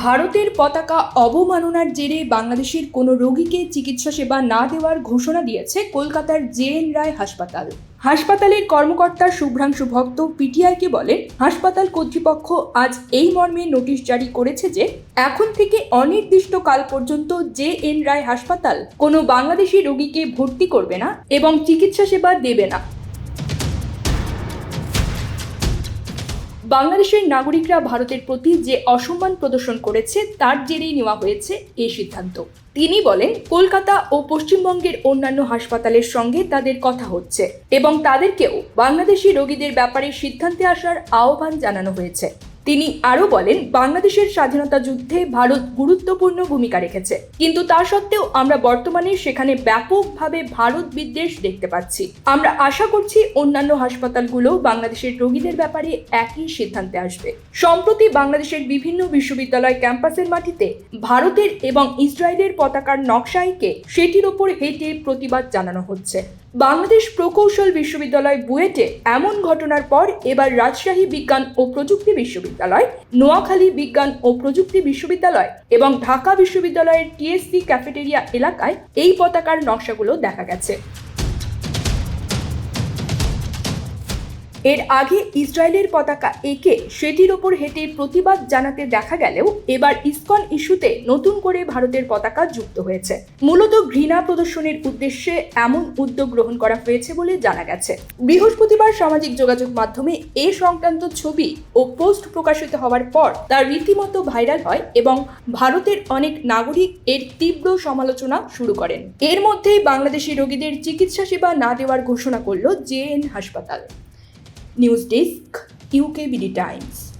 ভারতের পতাকা অবমাননার জেরে বাংলাদেশের কোনো রোগীকে চিকিৎসা সেবা না দেওয়ার ঘোষণা দিয়েছে কলকাতার জে এন রায় হাসপাতাল। হাসপাতালের কর্মকর্তা শুভ্রাংশু ভক্ত পিটিআইকে বলেন, হাসপাতাল কর্তৃপক্ষ আজ এই মর্মে নোটিশ জারি করেছে যে, এখন থেকে অনির্দিষ্টকাল পর্যন্ত জে এন রায় হাসপাতাল কোনো বাংলাদেশি রোগীকে ভর্তি করবে না এবং চিকিৎসা সেবা দেবে না। বাংলাদেশের নাগরিকরা ভারতের প্রতি যে অসম্মান প্রদর্শন করেছে, তার জেরেই নেওয়া হয়েছে এই সিদ্ধান্ত। তিনি বলেন, কলকাতা ও পশ্চিমবঙ্গের অন্যান্য হাসপাতালের সঙ্গে তাদের কথা হচ্ছে এবং তাদেরকেও বাংলাদেশি রোগীদের ব্যাপারে সিদ্ধান্তে আসার আহ্বান জানানো হয়েছে। তিনি আরও বলেন, বাংলাদেশের স্বাধীনতা যুদ্ধে ভারত গুরুত্বপূর্ণ ভূমিকা রেখেছে। কিন্তু তা সত্ত্বেও আমরা বর্তমানে সেখানে ব্যাপকভাবে ভারত বিদ্বেষ দেখতে পাচ্ছি। আমরা আশা করছি অন্যান্য হাসপাতালগুলো বাংলাদেশের রোগীদের ব্যাপারে একই সিদ্ধান্তে আসবে। সম্প্রতি বাংলাদেশের বিভিন্ন বিশ্ববিদ্যালয় ক্যাম্পাসের মাটিতে ভারতের এবং ইসরায়েলের পতাকার নকশাইকে সেটির ওপর হেঁটে প্রতিবাদ জানানো হচ্ছে। বাংলাদেশ প্রকৌশল বিশ্ববিদ্যালয় বুয়েটে এমন ঘটনার পর এবার রাজশাহী বিজ্ঞান ও প্রযুক্তি বিশ্ববিদ্যালয়, নোয়াখালী বিজ্ঞান ও প্রযুক্তি বিশ্ববিদ্যালয় এবং ঢাকা বিশ্ববিদ্যালয়ের টিএসসি ক্যাফেটেরিয়া এলাকায় এই পতাকার নকশাগুলো দেখা গেছে। এর আগে ইসরায়েলের পতাকা এঁকে সেটির ওপর হেঁটে প্রতিবাদ জানাতে দেখা গেলেও এবার ইসকন ইস্যুতে নতুন করে ভারতের পতাকা যুক্ত হয়েছে। মূলত ঘৃণা প্রদর্শনের উদ্দেশ্যে এমন উদ্যোগ গ্রহণ করা হয়েছে বলে জানা গেছে। বৃহস্পতিবার সামাজিক যোগাযোগ মাধ্যমে এ সংক্রান্ত ছবি ও পোস্ট প্রকাশিত হওয়ার পর তা রীতিমতো ভাইরাল হয় এবং ভারতের অনেক নাগরিক এর তীব্র সমালোচনা শুরু করেন। এর মধ্যেই বাংলাদেশি রোগীদের চিকিৎসা সেবা না দেওয়ার ঘোষণা করল জেএন হাসপাতাল। News desk UK BD Times